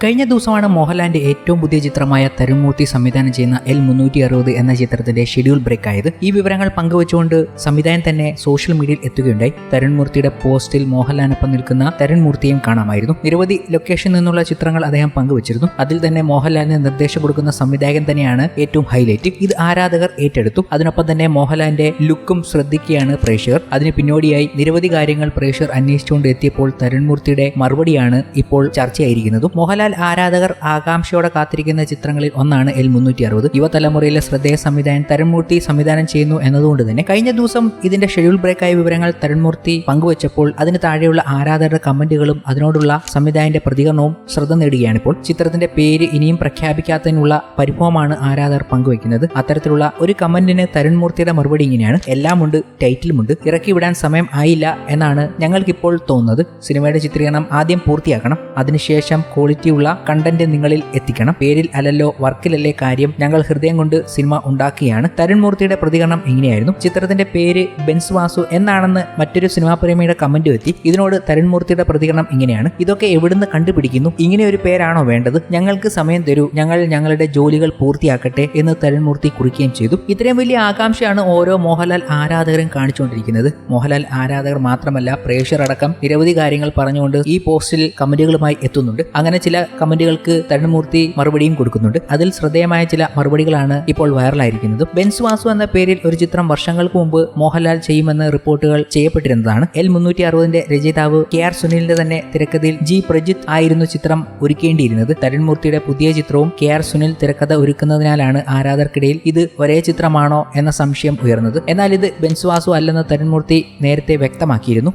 കഴിഞ്ഞ ദിവസമാണ് മോഹൻലാലിന്റെ ഏറ്റവും പുതിയ ചിത്രമായ തരുമൂർത്തി സംവിധാനം ചെയ്യുന്ന എൽ മുന്നൂറ്റി അറുപത് എന്ന ചിത്രത്തിന്റെ ഷെഡ്യൂൾ ബ്രേക്ക് ആയത്. ഈ വിവരങ്ങൾ പങ്കുവച്ചുകൊണ്ട് സംവിധാനം തന്നെ സോഷ്യൽ മീഡിയയിൽ എത്തുകയുണ്ടായി. തരുൺമൂർത്തിയുടെ പോസ്റ്റിൽ മോഹൻലാലിനൊപ്പം നിൽക്കുന്ന തരുൺമൂർത്തിയും കാണാമായിരുന്നു. നിരവധി ലൊക്കേഷനിൽ നിന്നുള്ള ചിത്രങ്ങൾ അദ്ദേഹം പങ്കുവച്ചിരുന്നു. അതിൽ തന്നെ മോഹൻലാലിന് നിർദ്ദേശം കൊടുക്കുന്ന സംവിധായകൻ തന്നെയാണ് ഏറ്റവും ഹൈലൈറ്റ് ഇത് ആരാധകർ ഏറ്റെടുത്തു. അതിനൊപ്പം തന്നെ മോഹൻലാലിന്റെ ലുക്കും ശ്രദ്ധിക്കുകയാണ് പ്രേക്ഷകർ. അതിന് പിന്നോടിയായി നിരവധി കാര്യങ്ങൾ പ്രേക്ഷകർ അന്വേഷിച്ചുകൊണ്ട് എത്തിയപ്പോൾ തരുൺമൂർത്തിയുടെ മറുപടിയാണ് ഇപ്പോൾ ചർച്ചയായിരിക്കുന്നത്. മോഹൻലാൽ ആരാധകർ ആകാംക്ഷയോടെ കാത്തിരിക്കുന്ന ചിത്രങ്ങളിൽ ഒന്നാണ് എൽ മുന്നൂറ്റി അറുപത് യുവതലമുറയിലെ ശ്രദ്ധേയ സംവിധായൻ തരുൺമൂർത്തി സംവിധാനം ചെയ്യുന്നു എന്നതുകൊണ്ട് തന്നെ കഴിഞ്ഞ ദിവസം ഇതിന്റെ ഷെഡ്യൂൾ ബ്രേക്കായ വിവരങ്ങൾ തരുൺമൂർത്തി പങ്കുവച്ചപ്പോൾ അതിന് താഴെയുള്ള ആരാധകരുടെ കമന്റുകളും അതിനോടുള്ള സംവിധായന്റെ പ്രതികരണവും ശ്രദ്ധ നേടുകയാണ് ഇപ്പോൾ. ചിത്രത്തിന്റെ പേര് ഇനിയും പ്രഖ്യാപിക്കാത്തതിനുള്ള പരിഭവമാണ് ആരാധകർ പങ്കുവയ്ക്കുന്നത്. അത്തരത്തിലുള്ള ഒരു കമന്റിന് തരുൺമൂർത്തിയുടെ മറുപടി ഇങ്ങനെയാണ്. എല്ലാമുണ്ട് ടൈറ്റിലുമുണ്ട് ഇറക്കി വിടാൻ സമയം ആയില്ല എന്നാണ് ഞങ്ങൾക്കിപ്പോൾ തോന്നുന്നത്. സിനിമയുടെ ചിത്രീകരണം ആദ്യം പൂർത്തിയാക്കണം. അതിനുശേഷം ക്വാളിറ്റിയുള്ള കണ്ടന്റ് നിങ്ങളിൽ എത്തിക്കണം. പേരിൽ അല്ലല്ലോ വർക്കിലല്ലേ കാര്യം. ഞങ്ങൾ ഹൃദയം കൊണ്ട് സിനിമ ഉണ്ടാക്കുകയാണ് തരുൺമൂർത്തിയുടെ പ്രതികരണം ഇങ്ങനെയായിരുന്നു. ചിത്രത്തിന്റെ പേര് ബെൻസ് വാസു എന്നാണെന്ന് മറ്റൊരു സിനിമാ പ്രേമിയുടെ കമന്റ് എത്തി. ഇതിനോട് തരുൺമൂർത്തിയുടെ പ്രതികരണം ഇങ്ങനെയാണ്. ഇതൊക്കെ എവിടുന്ന് കണ്ടുപിടിക്കുന്നു? ഇങ്ങനെ ഒരു പേരാണോ വേണ്ടത്? ഞങ്ങൾക്ക് സമയം തരൂ. ഞങ്ങൾ ഞങ്ങളുടെ ജോലികൾ പൂർത്തിയാക്കട്ടെ എന്ന് തരുൺമൂർത്തി കുറിക്കുകയും ചെയ്തു. ഇത്രയും വലിയ ആകാംക്ഷയാണ് ഓരോ മോഹൻലാൽ ആരാധകരും കാണിച്ചുകൊണ്ടിരിക്കുന്നത്. മോഹൻലാൽ ആരാധകർ മാത്രമല്ല പ്രേക്ഷകർ അടക്കം നിരവധി കാര്യങ്ങൾ പറഞ്ഞുകൊണ്ട് ഈ പോസ്റ്റിൽ കമന്റുകളുമായി എത്തുന്നുണ്ട്. അങ്ങനെ ചില കമന്റുകൾക്ക് തരുൺമൂർത്തി മറുപടിയും കൊടുക്കുന്നുണ്ട്. അതിൽ ശ്രദ്ധേയമായ ചില മറുപടികളാണ് ഇപ്പോൾ വൈറലായിരിക്കുന്നത്. ബെൻസ് വാസു എന്ന പേരിൽ ഒരു ചിത്രം വർഷങ്ങൾക്ക് മുമ്പ് മോഹൻലാൽ ചെയ്യുമെന്ന് റിപ്പോർട്ടുകൾ ചെയ്യപ്പെട്ടിരുന്നതാണ്. എൽ മുന്നൂറ്റി അറുപതിന്റെ രചയിതാവ് കെ ആർ സുനിലിന്റെ തന്നെ തിരക്കഥയിൽ ജി പ്രജിത് ആയിരുന്നു ചിത്രം ഒരുക്കേണ്ടിയിരുന്നത്. തരുൺമൂർത്തിയുടെ പുതിയ ചിത്രവും കെ ആർ സുനിൽ തിരക്കഥ ഒരുക്കുന്നതിനാലാണ് ആരാധകർക്കിടയിൽ ഇത് ഒരേ ചിത്രമാണോ എന്ന സംശയം ഉയർന്നത്. എന്നാൽ ഇത് ബെൻസ് വാസു അല്ലെന്ന് തരുൺമൂർത്തി നേരത്തെ വ്യക്തമാക്കിയിരുന്നു.